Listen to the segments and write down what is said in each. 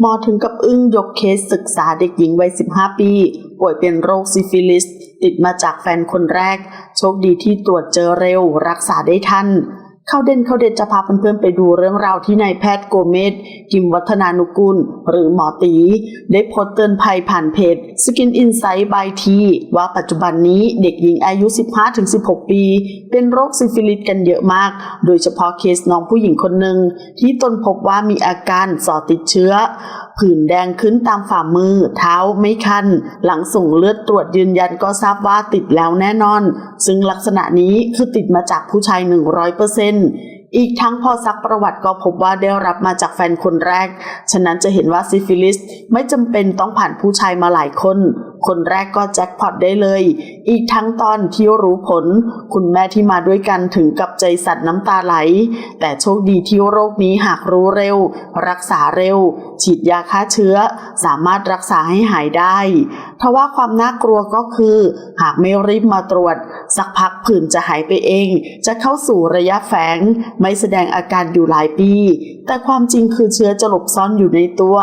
หมอถึงกับอึ้งยกเคสศึกษาเด็กหญิงวัย 15 ปี ป่วยเป็นโรคซิฟิลิส ติดมาจากแฟนคนแรก โชคดีที่ตรวจเจอเร็ว รักษาได้ทัน ข้าเด่นเข้าเด่นจะพาเพื่อนๆไปดูเรื่องราวที่นายแพทย์โกเมศกิมวัฒนานุกุล หรือหมอตี ได้โพสต์เตือนภัยผ่านเพจ Skin Insight by T ว่าปัจจุบันนี้เด็กหญิงอายุ 15-16 ปี เป็นโรคซิฟิลิสกันเยอะมาก โดยเฉพาะเคสน้องผู้หญิงคนหนึ่งที่ตนพบว่ามีอาการสอดติดเชื้อ ผื่นแดงขึ้นตามฝ่ามือ เท้าไม่คัน หลังส่งเลือดตรวจยืนยันก็ทราบว่าติดแล้วแน่นอน ซึ่งลักษณะนี้คือติดมาจากผู้ชาย 100%อีกทั้งพอซักประวัติก็พบว่าได้รับมาจากแฟนคนแรก ฉะนั้นจะเห็นว่าซิฟิลิสไม่จำเป็นต้องผ่านผู้ชายมาหลายคน คนแรกก็แจ็คพอตได้เลย อีกทั้งตอนที่รู้ผล คุณแม่ที่มาด้วยกันถึงกับใจสั่นน้ำตาไหล แต่โชคดีที่โรคนี้หากรู้เร็ว รักษาเร็ว ฉีดยาฆ่าเชื้อ สามารถรักษาให้หายได้ทว่าความน่ากลัวก็คือ หากไม่รีบมาตรวจ สักพักผื่นจะหายไปเอง จะเข้าสู่ระยะแฝง ไม่แสดงอาการอยู่หลายปี แต่ความจริงคือเชื้อจะหลบซ่อนอยู่ในตัว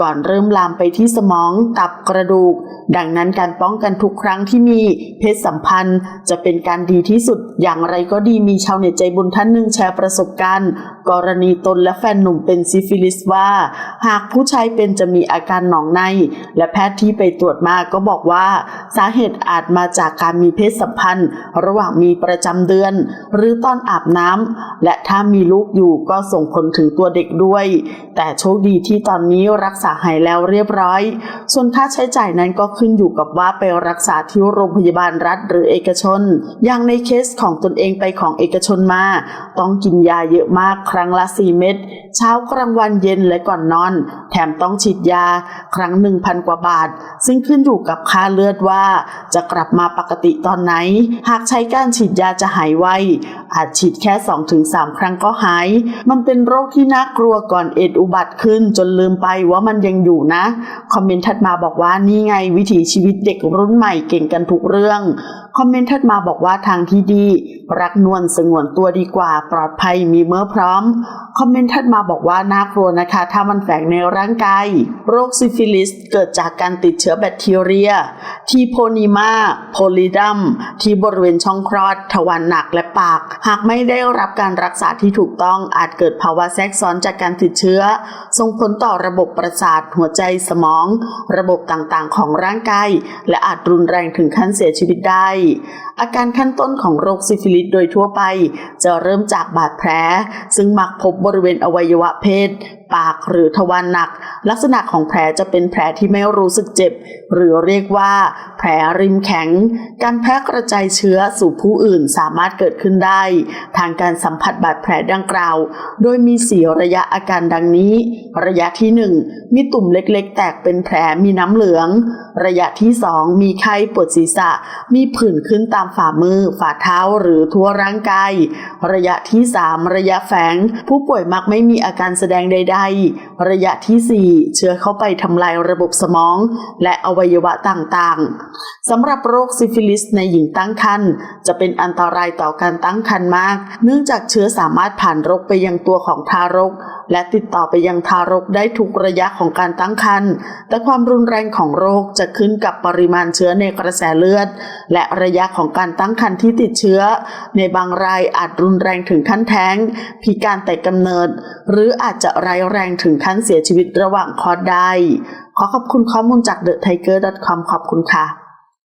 ก่อนเริ่มลามไปที่สมองตับกระดูก ดังนั้นการป้องกันทุกครั้งที่มีเพศสัมพันธ์ จะเป็นการดีที่สุดอย่างไรก็ดีมีชาวเน็ตใจบุญท่านหนึ่งแชร์ประสบการณ์กรณีตนและแฟนหนุ่มเป็นซิฟิลิสว่า หากผู้ชายเป็นจะมีอาการหนองใน และแพทย์ที่ไปตรวจมาก็บอกว่า สาเหตุอาจมาจากการมีเพศสัมพันธ์ ระหว่างมีประจำเดือน หรือตอนอาบน้ำและถ้ามีลูกอยู่ก็ส่งผลถึงตัวเด็กด้วย แต่โชคดีที่ตอนนี้รักษาหายแล้วเรียบร้อย ส่วนค่าใช้จ่ายนั้นก็ขึ้นอยู่กับว่าไปรักษาที่โรงพยาบาลรัฐหรือเอกชน อย่างในเคสของตนเองไปของเอกชนมา ต้องกินยาเยอะมากครั้งละ 4 เม็ด เช้ากลางวันเย็นและก่อนนอน แถมต้องฉีดยาครั้งหนึ่งพันกว่าบาท ซึ่งขึ้นอยู่กับค่าเลือดว่า จะกลับมาปกติตอนไหน หากใช้การฉีดยาจะหายไว อาจฉีดแค่ 2-3 ครั้งก็หาย มันเป็นโรคที่น่ากลัวก่อนเอดอุบัติขึ้นจนลืมไปว่ามันยังอยู่นะ คอมเมนต์ถัดมาบอกว่านี่ไงวิถีชีวิตเด็กรุ่นใหม่เก่งกันทุกเรื่องคอมเมนต์ถัดมาบอกว่าทางที่ดี รักนวลสงวนตัวดีกว่า ปลอดภัยมีเมื่อพร้อม คอมเมนต์ถัดมาบอกว่าน่ากลัวนะคะ ถ้ามันแฝงในร่างกาย โรคซิฟิลิสเกิดจากการติดเชื้อแบคทีเรีย ที่โพนีมาโพลิดัม ที่บริเวณช่องคลอด ทวารหนักและปาก หากไม่ได้รับการรักษาที่ถูกต้องอาจเกิดภาวะแทรกซ้อนจากการติดเชื้อ ส่งผลต่อระบบประสาทหัวใจสมอง ระบบต่างๆ ของร่างกายและอาจรุนแรงถึงขั้นเสียชีวิตได้อาการขั้นต้นของโรคซิฟิลิสโดยทั่วไป จะเริ่มจากบาดแผล ซึ่งมักพบบริเวณอวัยวะเพศ ปากหรือทวารหนัก ลักษณะของแผลจะเป็นแผลที่ไม่รู้สึกเจ็บ หรือเรียกว่า แผลริมแข็ง การแพร่กระจายเชื้อสู่ผู้อื่นสามารถเกิดขึ้นได้ ทางการสัมผัสบาดแผลดังกล่าว โดยมีสีระยะอาการดังนี้ ระยะที่ 1 มีตุ่มเล็กๆ แตกเป็นแผลมีน้ำเหลือง ระยะที่ 2 มีไข้ปวดศีรษะ มีผื่นขึ้นตามฝ่ามือ ฝ่าเท้าหรือทั่วร่างกาย ระยะที่ 3 ระยะแฝงผู้ป่วยมักไม่มีอาการแสดงใดๆระยะที่ 4 เชื้อเข้าไปทำลายระบบสมอง และอวัยวะต่างๆ สำหรับโรคซิฟิลิสในหญิงตั้งครรภ์จะเป็นอันตรายต่อการตั้งครรภ์มาก เนื่องจากเชื้อสามารถผ่านรกไปยังตัวของทารก และติดต่อไปยังทารกได้ทุกระยะของการตั้งครรภ์แต่ความรุนแรงของโรคจะขึ้นกับปริมาณเชื้อในกระแสเลือด และระยะของการตั้งครรภ์ที่ติดเชื้อ ในบางรายอาจรุนแรงถึงขั้นแท้ง พิการแต่กำเนิด หรืออาจจะร้ายแรงถึงขั้นเสียชีวิตระหว่างคลอดได้ ขอขอบคุณข้อมูลจาก TheTiger.com ขอบคุณค่ะ